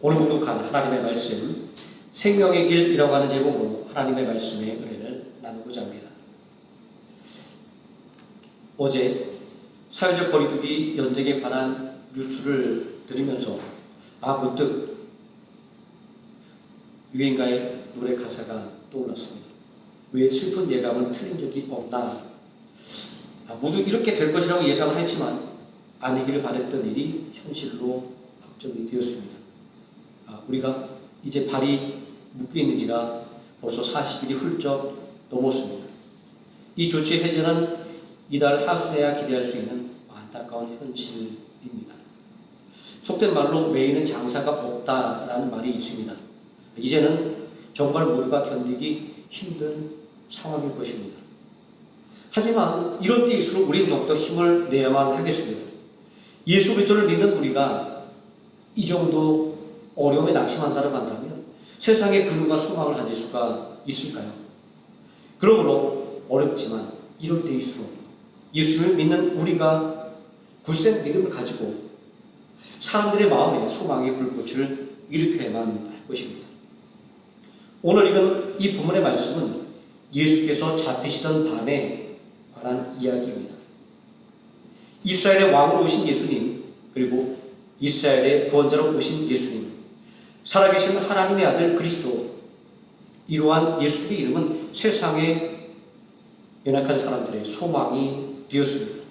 오늘 공독한 하나님의 말씀 생명의 길이라고 하는 제목으로 하나님의 말씀의 은혜를 나누고자 합니다. 어제 사회적 거리두기 연장에 관한 뉴스를 들으면서 아 문득 유행가의 노래 가사가 떠올랐습니다. 왜 슬픈 예감은 틀린 적이 없나? 아, 모두 이렇게 될 것이라고 예상을 했지만 아니기를 바랬던 일이 현실로 확정이 되었습니다. 아, 우리가 이제 발이 묶여 있는 지가 벌써 40일이 훌쩍 넘었습니다. 이 조치 해제는 이달 하순에야 기대할 수 있는 안타까운 현실입니다. 속된 말로 매일은 장사가 없다라는 말이 있습니다. 이제는 정말 모두가 견디기 힘든 상황일 것입니다. 하지만 이런 때일수록 우리는 더욱더 힘을 내야만 하겠습니다. 예수 그리스도를 믿는 우리가 이 정도 어려움에 낙심한다고 한다면 세상에 근원과 소망을 가질 수가 있을까요? 그러므로 어렵지만 이럴 때일수록 예수를 믿는 우리가 굳센 믿음을 가지고 사람들의 마음에 소망의 불꽃을 일으켜야만 할 것입니다. 오늘 읽은 이 본문의 말씀은 예수께서 잡히시던 밤에 관한 이야기입니다. 이스라엘의 왕으로 오신 예수님, 그리고 이스라엘의 구원자로 오신 예수님, 살아계신 하나님의 아들 그리스도, 이러한 예수의 이름은 세상의 연약한 사람들의 소망이 되었습니다.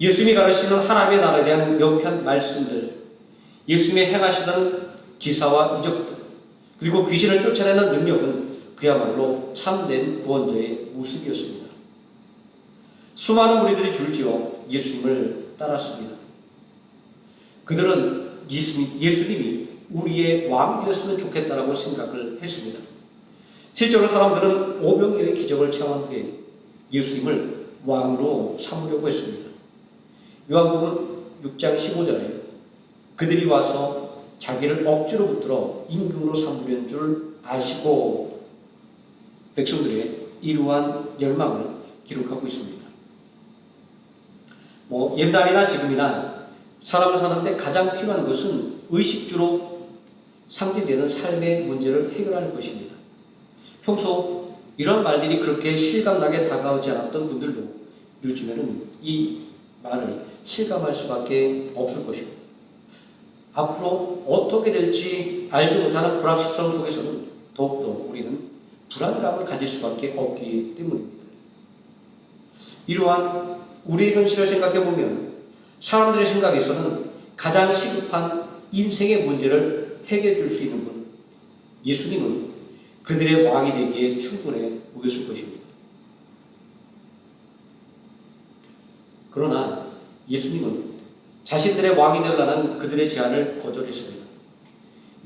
예수님이 가르치는 하나님의 나라에 대한 명쾌한 말씀들, 예수님이 행하시던 기사와 이적들, 그리고 귀신을 쫓아내는 능력은 그야말로 참된 구원자의 모습이었습니다. 수많은 무리들이 줄지어 예수님을 따랐습니다. 그들은 예수님, 예수님이 우리의 왕이 되었으면 좋겠다라고 생각을 했습니다. 실제로 사람들은 오병이어의 기적을 체험한 후에 예수님을 왕으로 삼으려고 했습니다. 요한복음 6장 15절에 그들이 와서 자기를 억지로 붙들어 임금으로 삼으려는 줄 아시고 백성들의 이러한 열망을 기록하고 있습니다. 뭐 옛날이나 지금이나 사람을 사는데 가장 필요한 것은 의식주로 상징되는 삶의 문제를 해결하는 것입니다. 평소 이런 말들이 그렇게 실감나게 다가오지 않았던 분들도 요즘에는 이 말을 실감할 수밖에 없을 것입니다. 앞으로 어떻게 될지 알지 못하는 불확실성 속에서는 더욱더 우리는 불안감을 가질 수밖에 없기 때문입니다. 이러한 우리의 현실을 생각해 보면 사람들의 생각에서는 가장 시급한 인생의 문제를 해결해 줄 수 있는 분, 예수님은 그들의 왕이 되기에 충분해 보였을 것입니다. 그러나 예수님은 자신들의 왕이 되려는 그들의 제안을 거절했습니다.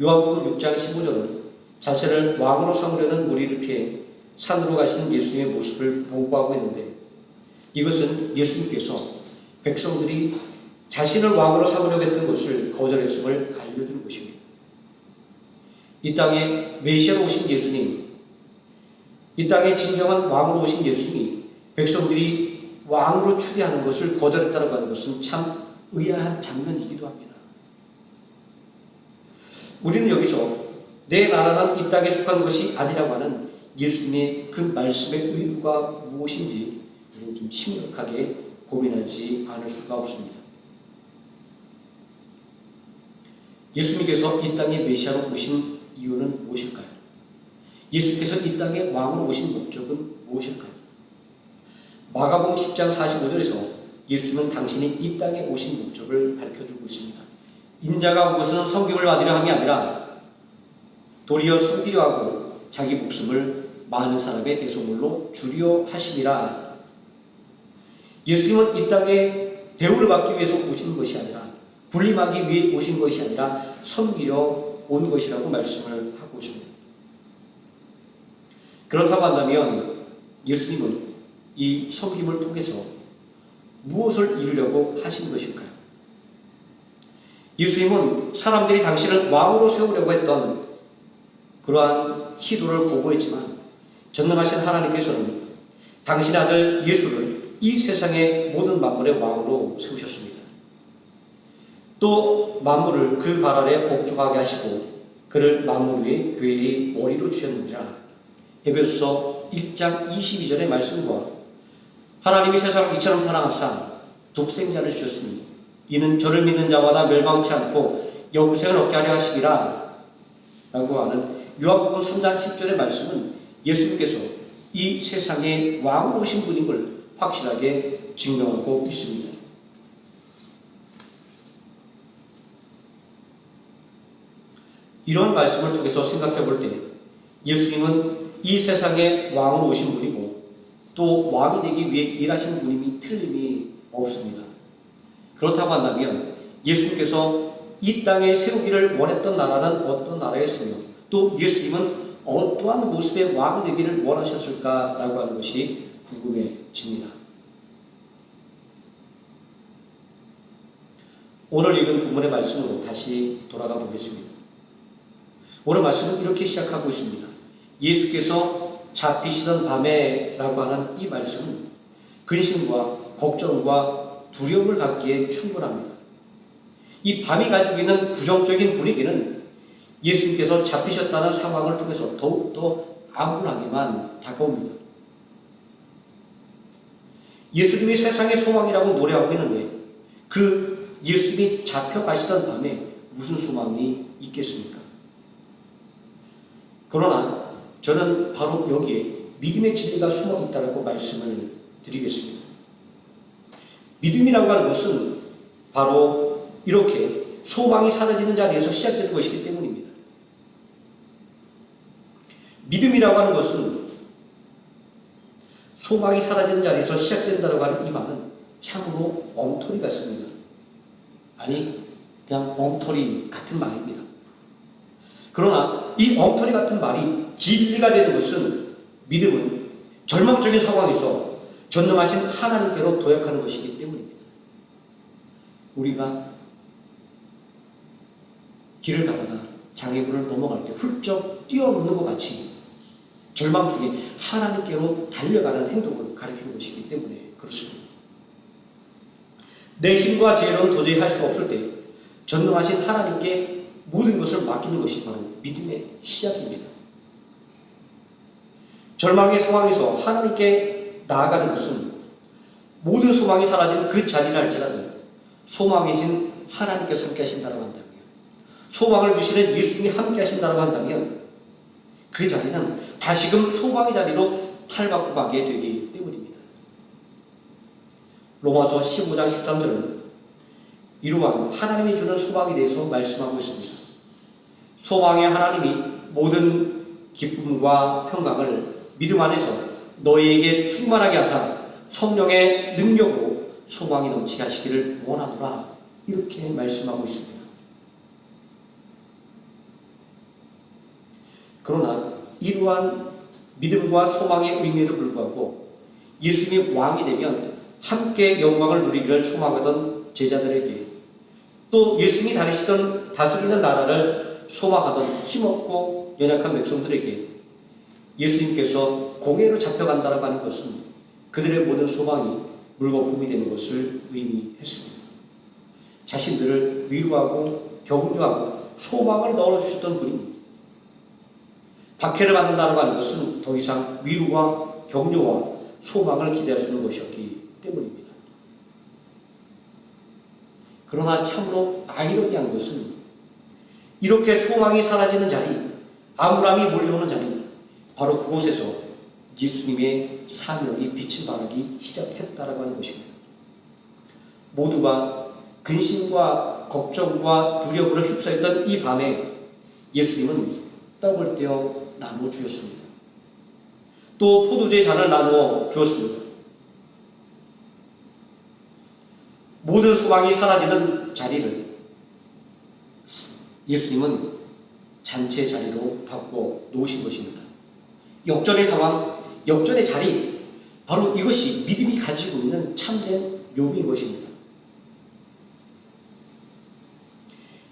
요한복음 6장 15절은 자신을 왕으로 삼으려는 무리를 피해 산으로 가신 예수님의 모습을 보고하고 있는데 이것은 예수님께서 백성들이 자신을 왕으로 삼으려고 했던 것을 거절했음을 알려주는 것입니다. 이 땅에 메시아로 오신 예수님, 이 땅에 진정한 왕으로 오신 예수님이 백성들이 왕으로 추대하는 것을 거절했다고 하는 것은 참 의아한 장면이기도 합니다. 우리는 여기서 내 나라는 이 땅에 속한 것이 아니라고 하는 예수님의 그 말씀의 의도가 무엇인지 좀 심각하게 고민하지 않을 수가 없습니다. 예수님께서 이 땅에 메시아로 오신 이유는 무엇일까요? 예수께서 이 땅에 왕으로 오신 목적은 무엇일까요? 마가복음 10장 45절에서 예수님은 당신이 이 땅에 오신 목적을 밝혀주고 있습니다. 인자가 온 것은 성경을 받으려 함이 아니라 도리어 섬기려 하고 자기 목숨을 많은 사람의 대소물로 주려 하시니라. 예수님은 이 땅에 대우를 받기 위해서 오신 것이 아니라 군림하기 위해 오신 것이 아니라 섬기려 온 것이라고 말씀을 하고 있습니다. 그렇다고 한다면 예수님은 이 섬김을 통해서 무엇을 이루려고 하신 것일까요? 예수님은 사람들이 당신을 왕으로 세우려고 했던 그러한 시도를 거부했지만 전능하신 하나님께서는 당신의 아들 예수를 이 세상의 모든 만물의 왕으로 세우셨습니다. 또 만물을 그 발 아래 복종하게 하시고 그를 만물 위에 교회의 머리로 주셨느니라. 에베소서 1장 22절의 말씀과 하나님이 세상을 이처럼 사랑하사 독생자를 주셨으니 이는 저를 믿는 자마다 멸망치 않고 영생을 얻게 하려 하시기라 라고 하는 요한복음 3장 10절의 말씀은 예수님께서 이 세상의 왕으로 오신 분임을 확실하게 증명하고 있습니다. 이런 말씀을 통해서 생각해 볼 때 예수님은 이 세상의 왕으로 오신 분이고 또 왕이 되기 위해 일하신 분임이 틀림이 없습니다. 그렇다고 한다면 예수님께서 이 땅에 세우기를 원했던 나라는 어떤 나라였으며 또 예수님은 어떠한 모습의 왕이 되기를 원하셨을까라고 하는 것이 궁금해집니다. 오늘 읽은 본문의 말씀으로 다시 돌아가 보겠습니다. 오늘 말씀은 이렇게 시작하고 있습니다. 예수께서 잡히시던 밤에 라고 하는 이 말씀은 근심과 걱정과 두려움을 갖기에 충분합니다. 이 밤이 가지고 있는 부정적인 분위기는 예수님께서 잡히셨다는 상황을 통해서 더욱더 암울하게만 다가옵니다. 예수님이 세상의 소망이라고 노래하고 있는데 그 예수님이 잡혀가시던 밤에 무슨 소망이 있겠습니까? 그러나 저는 바로 여기에 믿음의 진리가 숨어 있다고 말씀을 드리겠습니다. 믿음이라고 하는 것은 바로 이렇게 소망이 사라지는 자리에서 시작되는 것이기 때문입니다. 믿음이라고 하는 것은 소망이 사라지는 자리에서 시작된다고 하는 이 말은 참으로 엉터리 같습니다. 아니, 그냥 엉터리 같은 말입니다. 그러나 이 엉터리 같은 말이 진리가 되는 것은 믿음은 절망적인 상황에서 전능하신 하나님께로 도약하는 것이기 때문입니다. 우리가 길을 가다가 장애물을 넘어갈 때 훌쩍 뛰어넘는 것 같이 절망 중에 하나님께로 달려가는 행동을 가리키는 것이기 때문에 그렇습니다. 내 힘과 지혜로는 도저히 할 수 없을 때 전능하신 하나님께 모든 것을 맡기는 것이 바로 믿음의 시작입니다. 절망의 상황에서 하나님께 나아가는 것은 모든 소망이 사라지는 그 자리를 할지라도 소망이신 하나님께서 함께 하신다고 한다면 소망을 주시는 예수님이 함께 하신다고 한다면 그 자리는 다시금 소망의 자리로 탈바꿈 하게 되기 때문입니다. 로마서 15장 13절은 이러한 하나님이 주는 소망에 대해서 말씀하고 있습니다. 소망의 하나님이 모든 기쁨과 평강을 믿음 안에서 너희에게 충만하게 하사 성령의 능력으로 소망이 넘치게 하시기를 원하노라 이렇게 말씀하고 있습니다. 그러나 이러한 믿음과 소망의 의미에도 불구하고 예수님이 왕이 되면 함께 영광을 누리기를 소망하던 제자들에게 또 예수님이 다니시던 다스리는 나라를 소망하던 힘없고 연약한 백성들에게 예수님께서 공회로 잡혀간다고 하는 것은 그들의 모든 소망이 물거품이 되는 것을 의미했습니다. 자신들을 위로하고 격려하고 소망을 넣어주셨던 분이 박해를 받는다고 하는 것은 더 이상 위로와 격려와 소망을 기대할 수 있는 것이었기 때문입니다. 그러나 참으로 아이러니한 것은 이렇게 소망이 사라지는 자리, 암울함이 몰려오는 자리, 바로 그곳에서 예수님의 사명이 빛을 발하기 시작했다라고 하는 것입니다. 모두가 근심과 걱정과 두려움으로 휩싸였던 이 밤에 예수님은 떡을 떼어 나누어 주었습니다. 또 포도주의 잔을 나누어 주었습니다. 모든 소망이 사라지는 자리를 예수님은 잔치의 자리로 바꿔 놓으신 것입니다. 역전의 상황, 역전의 자리, 바로 이것이 믿음이 가지고 있는 참된 묘미인 것입니다.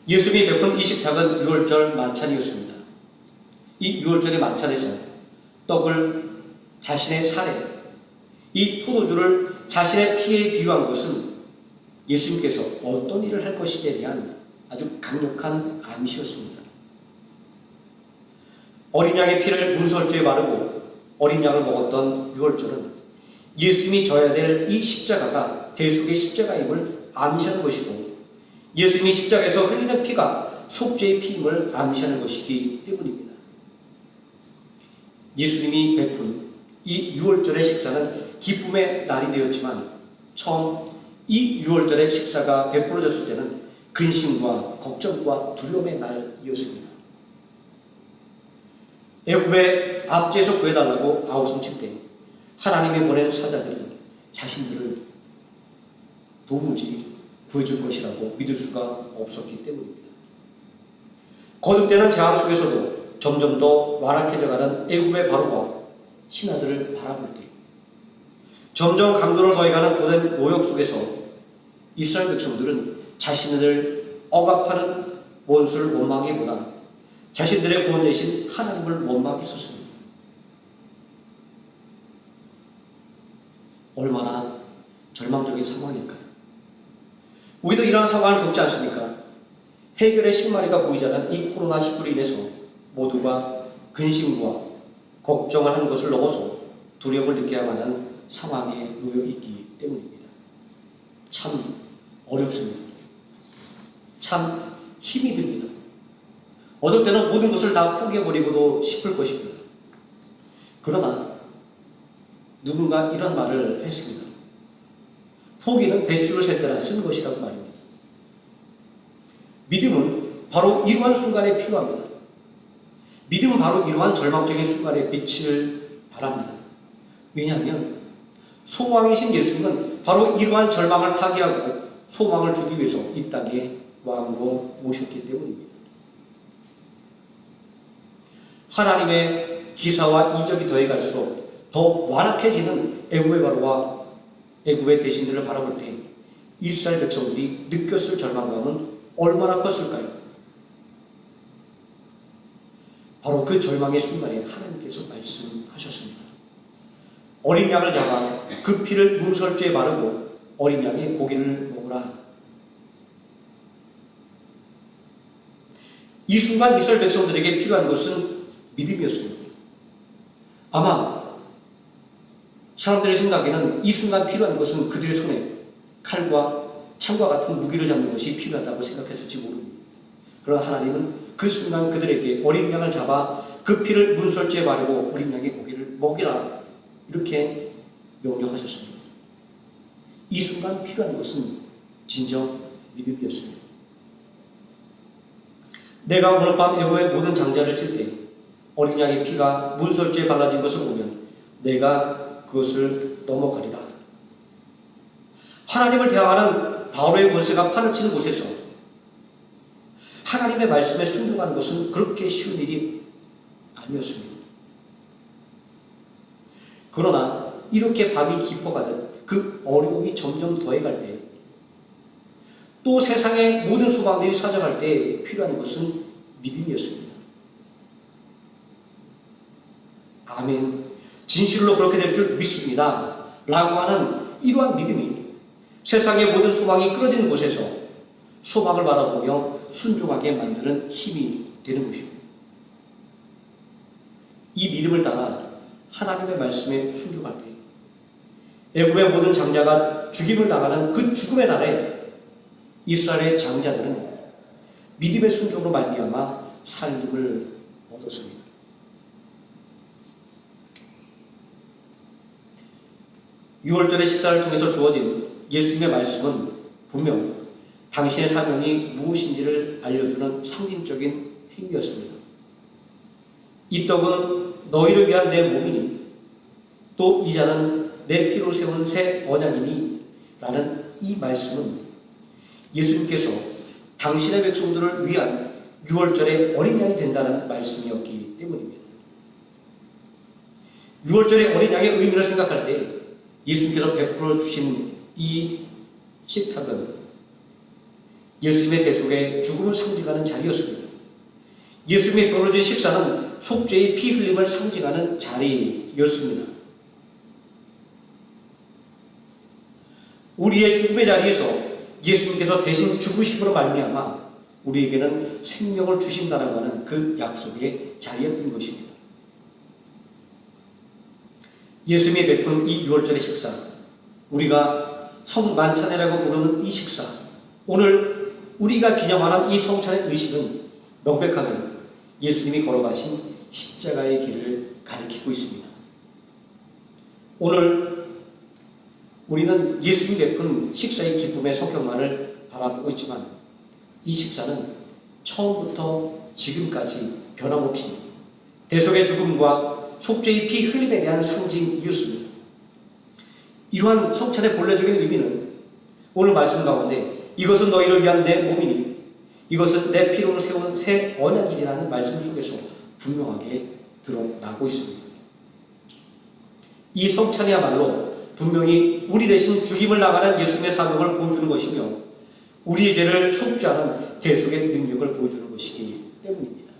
예수님이 베푼 이 식탁은 유월절 만찬이었습니다. 이 유월절의 만찬에서 떡을 자신의 살에, 이 포도주를 자신의 피에 비유한 것은 예수님께서 어떤 일을 할 것이냐에 대한 아주 강력한 암시였습니다. 어린 양의 피를 문설주에 바르고 어린 양을 먹었던 유월절은 예수님이 져야 될 이 십자가가 대속의 십자가임을 암시하는 것이고 예수님이 십자가에서 흘리는 피가 속죄의 피임을 암시하는 것이기 때문입니다. 예수님이 베푼 이 유월절의 식사는 기쁨의 날이 되었지만 처음 이 유월절의 식사가 베풀어졌을 때는 근심과 걱정과 두려움의 날이었습니다. 애굽의 압제에서 구해달라고 아우성칠 때 하나님이 보낸 사자들이 자신들을 도무지 구해줄 것이라고 믿을 수가 없었기 때문입니다. 거듭되는 재앙 속에서도 점점 더 완악해져가는 애굽의 바로가 신하들을 바라볼 때 점점 강도를 더해가는 고된 노역 속에서 이스라엘 백성들은 자신을 억압하는 원수를 원망하기보다 자신들의 구원 대신 하나님을 원망했었습니다. 얼마나 절망적인 상황일까요? 우리도 이러한 상황을 겪지 않습니까? 해결의 실마리가 보이지 않은 이 코로나19로 인해서 모두가 근심과 걱정을 하는 것을 넘어서 두려움을 느껴야만 하는 상황에 놓여 있기 때문입니다. 참 어렵습니다. 참 힘이 듭니다. 어떨 때는 모든 것을 다 포기해버리고도 싶을 것입니다. 그러나 누군가 이런 말을 했습니다. 포기는 배추를 셀 때나 쓰는 것이라고 말입니다. 믿음은 바로 이러한 순간에 필요합니다. 믿음은 바로 이러한 절망적인 순간에 빛을 바랍니다. 왜냐하면 소망이신 예수님은 바로 이러한 절망을 타개하고 소망을 주기 위해서 이 땅에 왕으로 모셨기 때문입니다. 하나님의 기사와 이적이 더해갈수록 더 완악해지는 애굽의 바로와 애굽의 대신들을 바라볼 때 이스라엘 백성들이 느꼈을 절망감은 얼마나 컸을까요? 바로 그 절망의 순간에 하나님께서 말씀하셨습니다. 어린 양을 잡아 그 피를 문설주에 바르고 어린 양의 고기를 먹으라. 이 순간 이스라엘 백성들에게 필요한 것은 믿음이었습니다. 아마 사람들의 생각에는 이 순간 필요한 것은 그들의 손에 칼과 창과 같은 무기를 잡는 것이 필요하다고 생각했을지 모릅니다. 그러나 하나님은 그 순간 그들에게 어린 양을 잡아 그 피를 문설주에 바르고 어린 양의 고기를 먹이라 이렇게 명령하셨습니다. 이 순간 필요한 것은 진정 믿음이었습니다. 내가 오늘 밤 애호의 모든 장자를 칠 때 어린 양의 피가 문설주에 발라진 것을 보면 내가 그것을 넘어가리라. 하나님을 대항하는 바로의 권세가 판을 치는 곳에서 하나님의 말씀에 순종하는 것은 그렇게 쉬운 일이 아니었습니다. 그러나 이렇게 밤이 깊어가듯 그 어려움이 점점 더해갈 때, 또 세상의 모든 소망들이 사정할 때 필요한 것은 믿음이었습니다. 아멘. 진실로 그렇게 될 줄 믿습니다. 라고 하는 이러한 믿음이 세상의 모든 소망이 끊어지는 곳에서 소망을 바라보며 순종하게 만드는 힘이 되는 것입니다. 이 믿음을 따라 하나님의 말씀에 순종할 때 애굽의 모든 장자가 죽임을 당하는 그 죽음의 날에 이스라엘의 장자들은 믿음의 순종으로 말미암아 살림을 얻었습니다. 유월절의 식사를 통해서 주어진 예수님의 말씀은 분명 당신의 사명이 무엇인지를 알려주는 상징적인 행위였습니다. 이 떡은 너희를 위한 내 몸이니 또이 잔은 내 피로 세운 새 언약이니 라는 이 말씀은 예수님께서 당신의 백성들을 위한 유월절의 어린 양이 된다는 말씀이었기 때문입니다. 유월절의 어린 양의 의미를 생각할 때 예수님께서 베풀어 주신 이 식탁은 예수님의 대속의 죽음을 상징하는 자리였습니다. 예수님이 베풀어준 식사는 속죄의 피 흘림을 상징하는 자리였습니다. 우리의 죽음의 자리에서 예수님께서 대신 죽으심으로 말미암아 우리에게는 생명을 주신다라고 하는 그 약속의 자리였던 것입니다. 예수님이 베푼 이 6월절의 식사, 우리가 성 만찬이라고 부르는 이 식사, 오늘 우리가 기념하는 이 성찬의 의식은 명백하게 예수님이 걸어가신 십자가의 길을 가리키고 있습니다. 오늘 우리는 예수님이 베푼 식사의 기쁨의 성격만을 바라보고 있지만 이 식사는 처음부터 지금까지 변함없이 대속의 죽음과 속죄의 피 흘림에 대한 상징이었습니다. 이러한 성찬의 본래적인 의미는 오늘 말씀 가운데 이것은 너희를 위한 내 몸이니 이것은 내 피로 세운 새 언약이라는 말씀 속에서 분명하게 드러나고 있습니다. 이 성찬이야말로 분명히 우리 대신 죽임을 당하는 예수님의 사명을 보여주는 것이며 우리의 죄를 속죄하는 대속의 능력을 보여주는 것이기 때문입니다.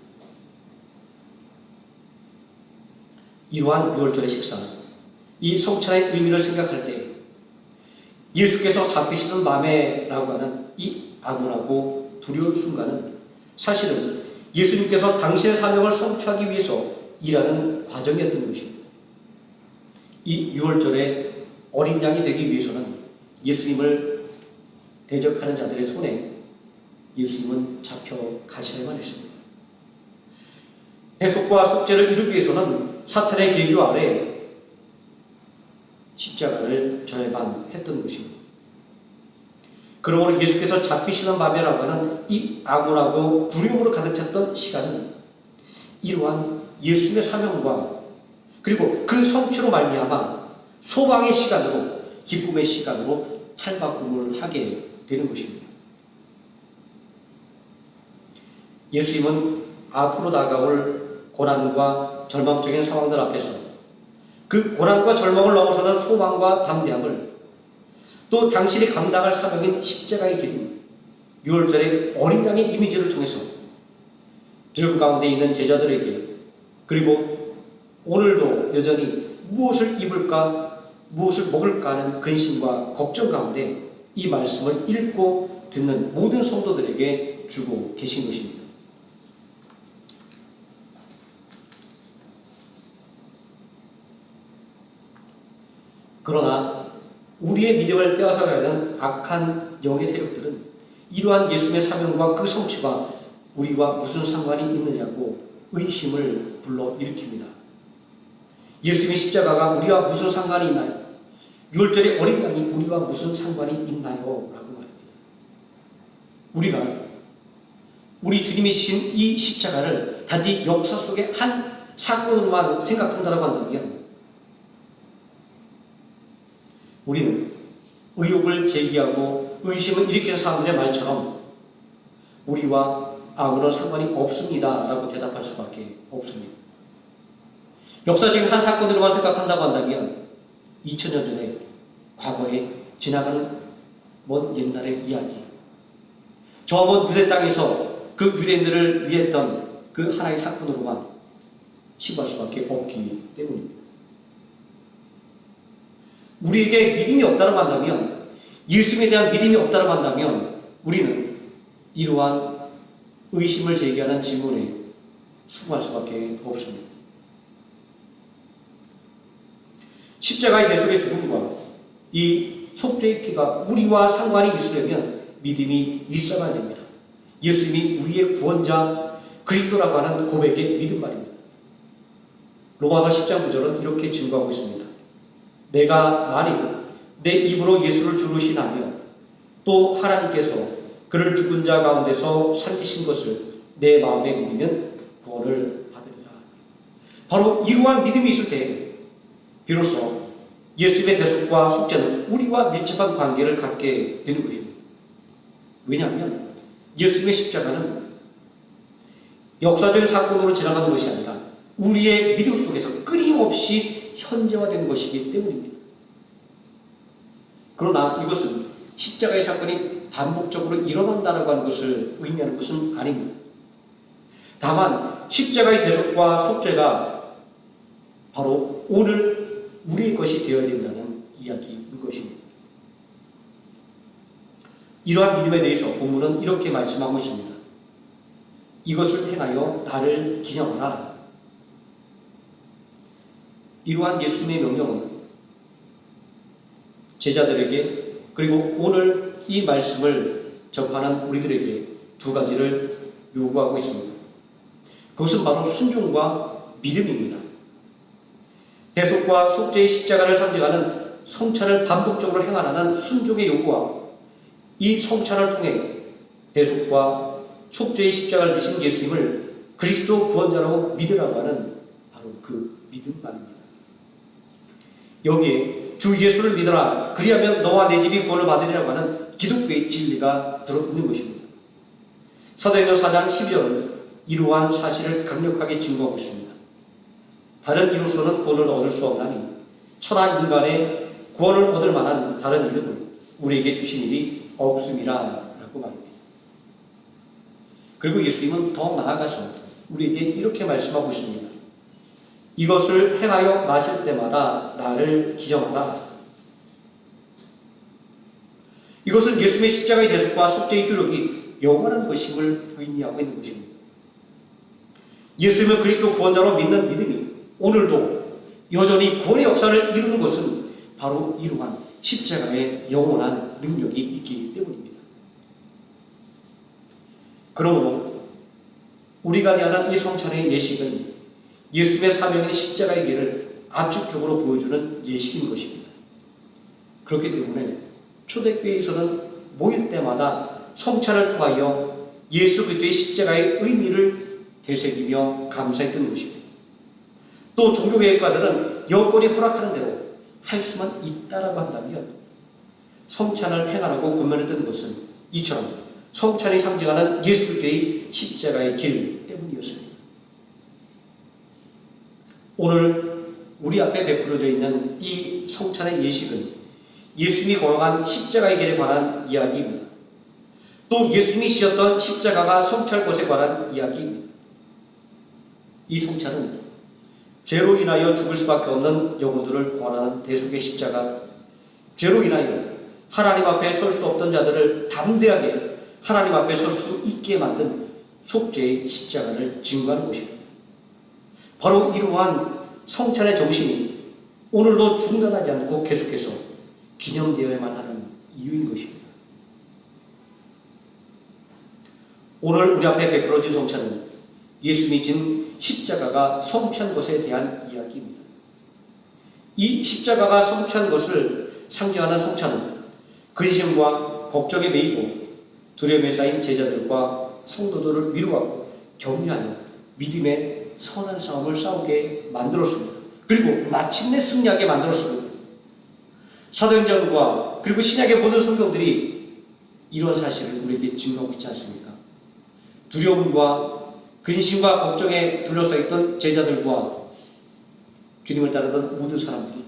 이러한 6월절의 식사, 이 성찬의 의미를 생각할 때 예수께서 잡히시던 밤에라고 하는 이 암울하고 두려운 순간은 사실은 예수님께서 당신의 사명을 성취하기 위해서 일하는 과정이었던 것입니다. 이 6월절에 어린 양이 되기 위해서는 예수님을 대적하는 자들의 손에 예수님은 잡혀 가셔야만 했습니다. 대속과 속죄를 이루기 위해서는 사탄의 계류 아래 십자가를 져야만 했던 것입니다. 그러므로 예수께서 잡히시는 밤이라고 하는 이 악울하고 두려움으로 가득 찼던 시간은 이러한 예수님의 사명과 그리고 그 성취로 말미암아 소망의 시간으로 기쁨의 시간으로 탈바꿈을 하게 되는 것입니다. 예수님은 앞으로 다가올 고난과 절망적인 상황들 앞에서 그 고난과 절망을 넘어서는 소망과 담대함을 또 당신이 감당할 사명인 십자가의 길인 6월절의 어린 양의 이미지를 통해서 두려움 가운데 있는 제자들에게 그리고 오늘도 여전히 무엇을 입을까 무엇을 먹을까 하는 근심과 걱정 가운데 이 말씀을 읽고 듣는 모든 성도들에게 주고 계신 것입니다. 그러나 우리의 믿음을 빼앗아가는 악한 영의 세력들은 이러한 예수님의 사명과 그 성취가 우리와 무슨 상관이 있느냐고 의심을 불러 일으킵니다. 예수님의 십자가가 우리와 무슨 상관이 있나요? 6월절의 어린 양이 우리와 무슨 상관이 있나요? 라고 말합니다. 우리가 우리 주님이 지신 이 십자가를 단지 역사 속의 한 사건으로만 생각한다고 한다면 우리는 의혹을 제기하고 의심을 일으키는 사람들의 말처럼 우리와 아무런 상관이 없습니다. 라고 대답할 수밖에 없습니다. 역사적인 한 사건으로만 생각한다고 한다면 2000년 전에 과거에 지나가는 먼 옛날의 이야기 저 먼 유대 땅에서 그 유대인들을 위했던 그 하나의 사건으로만 치부할 수밖에 없기 때문입니다. 우리에게 믿음이 없다고 한다면 예수님에 대한 믿음이 없다고 한다면 우리는 이러한 의심을 제기하는 질문에 수긍할 수밖에 없습니다. 십자가의 대속의 죽음과 이 속죄의 피가 우리와 상관이 있으려면 믿음이 있어야 됩니다. 예수님이 우리의 구원자 그리스도라고 하는 고백의 믿음 말입니다. 로마서 10장 9절은 이렇게 증거하고 있습니다. 내가 만일 내 입으로 예수를 신하며 또 하나님께서 그를 죽은 자 가운데서 살리신 것을 내 마음에 믿으면 구원을 받으리라. 바로 이러한 믿음이 있을 때 비로소 예수님의 대속과 속죄는 우리와 밀접한 관계를 갖게 되는 것입니다. 왜냐하면 예수님의 십자가는 역사적 사건으로 지나가는 것이 아니라 우리의 믿음 속에서 끊임없이 현재화된 것이기 때문입니다. 그러나 이것은 십자가의 사건이 반복적으로 일어난다고 하는 것을 의미하는 것은 아닙니다. 다만 십자가의 대속과 속죄가 바로 오늘 우리의 것이 되어야 된다는 이야기인 것입니다. 이러한 믿음에 대해서 본문은 이렇게 말씀하고 있습니다. 이것을 행하여 나를 기념하라. 이러한 예수님의 명령은 제자들에게 그리고 오늘 이 말씀을 접하는 우리들에게 두 가지를 요구하고 있습니다. 그것은 바로 순종과 믿음입니다. 대속과 속죄의 십자가를 상징하는 성찬을 반복적으로 행하라는 순종의 요구와 이 성찬을 통해 대속과 속죄의 십자가를 지신 예수님을 그리스도 구원자로 믿으라고 하는 바로 그 믿음 말입니다. 여기에 주 예수를 믿어라. 그리하면 너와 내 집이 구원을 받으리라고 하는 기독교의 진리가 들어있는 것입니다. 사도행전 4장 12절은 이러한 사실을 강력하게 증거하고 있습니다. 다른 이로서는 구원을 얻을 수 없나니 천하 인간의 구원을 얻을 만한 다른 이름을 우리에게 주신 일이 없음이라 라고 말합니다. 그리고 예수님은 더 나아가서 우리에게 이렇게 말씀하고 있습니다. 이것을 행하여 마실 때마다 나를 기정하라. 이것은 예수님의 십자가의 대속과 속죄의 효력이 영원한 것임을 의미하고 있는 것입니다. 예수님을 그리스도 구원자로 믿는 믿음이 오늘도 여전히 구원의 역사를 이루는 것은 바로 이러한 십자가의 영원한 능력이 있기 때문입니다. 그러므로 우리가 대하는 이 성찬의 예식은 예수님의 사명인 십자가의 길을 압축적으로 보여주는 예식인 것입니다. 그렇기 때문에 초대교회에서는 모일 때마다 성찬을 통하여 예수 그리스도의 십자가의 의미를 되새기며 감사했던 것입니다. 또 종교개혁가들은 여건이 허락하는 대로 할 수만 있다라고 한다면 성찬을 행하라고 권면했던 것은 이처럼 성찬이 상징하는 예수 그리스도의 십자가의 길 때문이었습니다. 오늘 우리 앞에 베풀어져 있는 이 성찬의 예식은 예수님이 걸어간 십자가의 길에 관한 이야기입니다. 또 예수님이 지었던 십자가가 성취할 것에 관한 이야기입니다. 이 성찬은 죄로 인하여 죽을 수밖에 없는 영혼들을 구원하는 대속의 십자가, 죄로 인하여 하나님 앞에 설 수 없던 자들을 담대하게 하나님 앞에 설 수 있게 만든 속죄의 십자가를 증거하는 것입니다. 바로 이러한 성찬의 정신이 오늘도 중단하지 않고 계속해서 기념되어야만 하는 이유인 것입니다. 오늘 우리 앞에 베풀어진 성찬은 예수님이 진 십자가가 성취한 것에 대한 이야기입니다. 이 십자가가 성취한 것을 상징하는 성찬은 근심과 걱정에 매이고 두려움에 쌓인 제자들과 성도들을 위로하고 격려하여 믿음의 선한 싸움을 싸우게 만들었습니다. 그리고 마침내 승리하게 만들었습니다. 사도행전과 그리고 신약의 모든 성경들이 이런 사실을 우리에게 증거하고 있지 않습니까? 두려움과 근심과 걱정에 둘러싸 있던 제자들과 주님을 따르던 모든 사람들이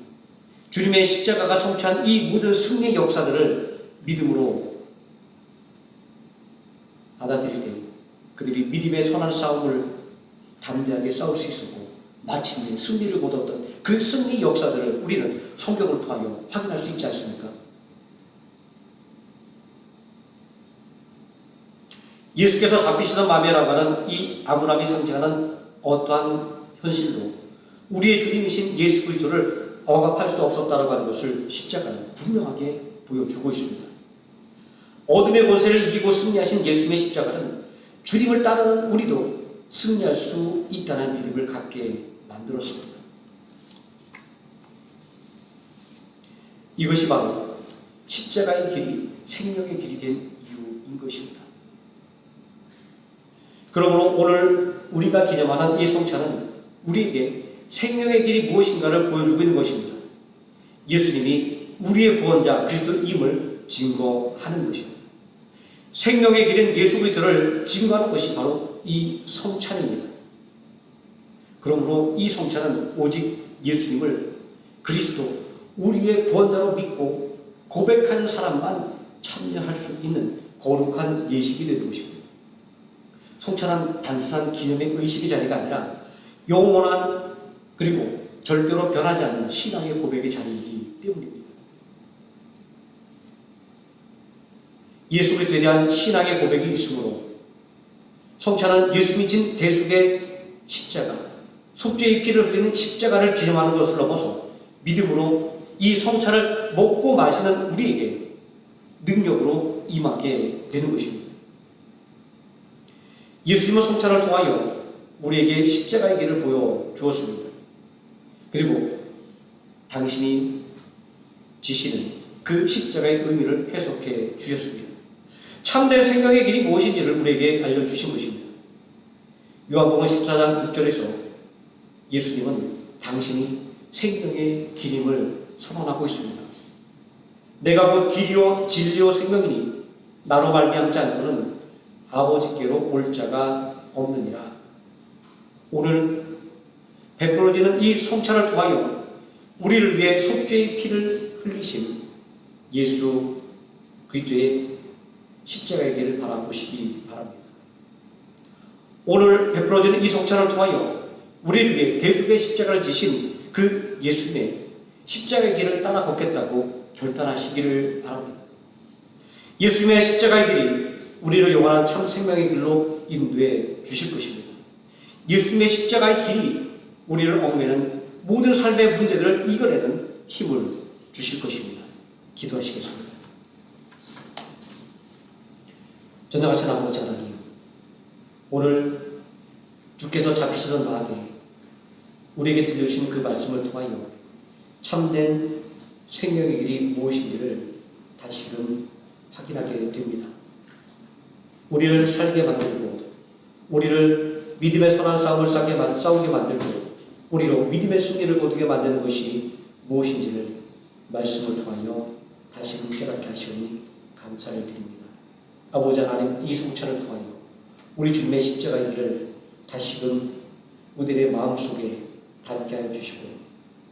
주님의 십자가가 성취한 이 모든 승리의 역사들을 믿음으로 받아들일 때 그들이 믿음의 선한 싸움을 담대하게 싸울 수 있었고 마침내 승리를 거뒀던 그 승리 역사들을 우리는 성경을 통하여 확인할 수 있지 않습니까? 예수께서 잡히시던 마매라고 하는 이 아브라함이 상징하는 어떠한 현실도 우리의 주님이신 예수 그리스도를 억압할 수 없었다라고 하는 것을 십자가는 분명하게 보여주고 있습니다. 어둠의 권세를 이기고 승리하신 예수님의 십자가는 주님을 따르는 우리도 승리할 수 있다는 믿음을 갖게 만들었습니다. 이것이 바로 십자가의 길이 생명의 길이 된 이유인 것입니다. 그러므로 오늘 우리가 기념하는 이 성찬은 우리에게 생명의 길이 무엇인가를 보여주고 있는 것입니다. 예수님이 우리의 구원자 그리스도임을 증거하는 것입니다. 생명의 길인 예수 그리스도를 증거하는 것이 바로 이 성찬입니다. 그러므로 이 성찬은 오직 예수님을 그리스도 우리의 구원자로 믿고 고백하는 사람만 참여할 수 있는 거룩한 예식이 되는 것입니다. 성찬은 단순한 기념의 의식의 자리가 아니라 영원한 그리고 절대로 변하지 않는 신앙의 고백의 자리이기 때문입니다. 예수 그리스도에 대한 신앙의 고백이 있으므로 성찬은 예수님이 진 대속의 십자가, 속죄의 피를 흘리는 십자가를 기념하는 것을 넘어서 믿음으로 이 성찬을 먹고 마시는 우리에게 능력으로 임하게 되는 것입니다. 예수님은 성찬을 통하여 우리에게 십자가의 길을 보여 주었습니다. 그리고 당신이 지시는 그 십자가의 의미를 해석해 주셨습니다. 참된 생명의 길이 무엇인지를 우리에게 알려주신 것입니다. 요한복음 14장 6절에서 예수님은 당신이 생명의 길임을 선언하고 있습니다. 내가 곧 길이요 진리요 생명이니 나로 말미암지 않고는 아버지께로 올 자가 없느니라. 오늘 베풀어지는 이 성찬을 통하여 우리를 위해 속죄의 피를 흘리신 예수 그리스도의 십자가의 길을 바라보시기 바랍니다. 오늘 베풀어지는 이 성찬을 통하여 우리를 위해 대속의 십자가를 지신 그 예수님의 십자가의 길을 따라 걷겠다고 결단하시기를 바랍니다. 예수님의 십자가의 길이 우리를 영원한 참 생명의 길로 인도해 주실 것입니다. 예수님의 십자가의 길이 우리를 얽매는 모든 삶의 문제들을 이겨내는 힘을 주실 것입니다. 기도하시겠습니다. 전능하신 아버지 하나님, 오늘 주께서 잡히시던 마음에 우리에게 들려주신 그 말씀을 통하여 참된 생명의 길이 무엇인지를 다시금 확인하게 됩니다. 우리를 살게 만들고, 우리를 믿음의 선한 싸움을 싸게, 만- 싸우게 만들고, 우리로 믿음의 승리를 거두게 만드는 것이 무엇인지를 말씀을 통하여 다시금 깨닫게 하시오니 감사를 드립니다. 아버지 하나님 이 성찬을 통하여 우리 주님의 십자가의 길을 다시금 우리의 마음속에 담게 하여 주시고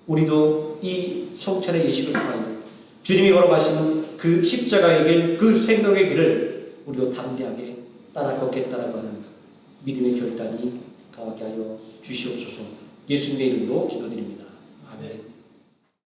우리도 이 성찬의 예식을 통하여 주님이 걸어가신 그 십자가의 길, 그 생명의 길을 우리도 담대하게 따라 걷겠다라고 하는 믿음의 결단이 더하게 하여 주시옵소서 예수님의 이름으로 기도드립니다. 아멘.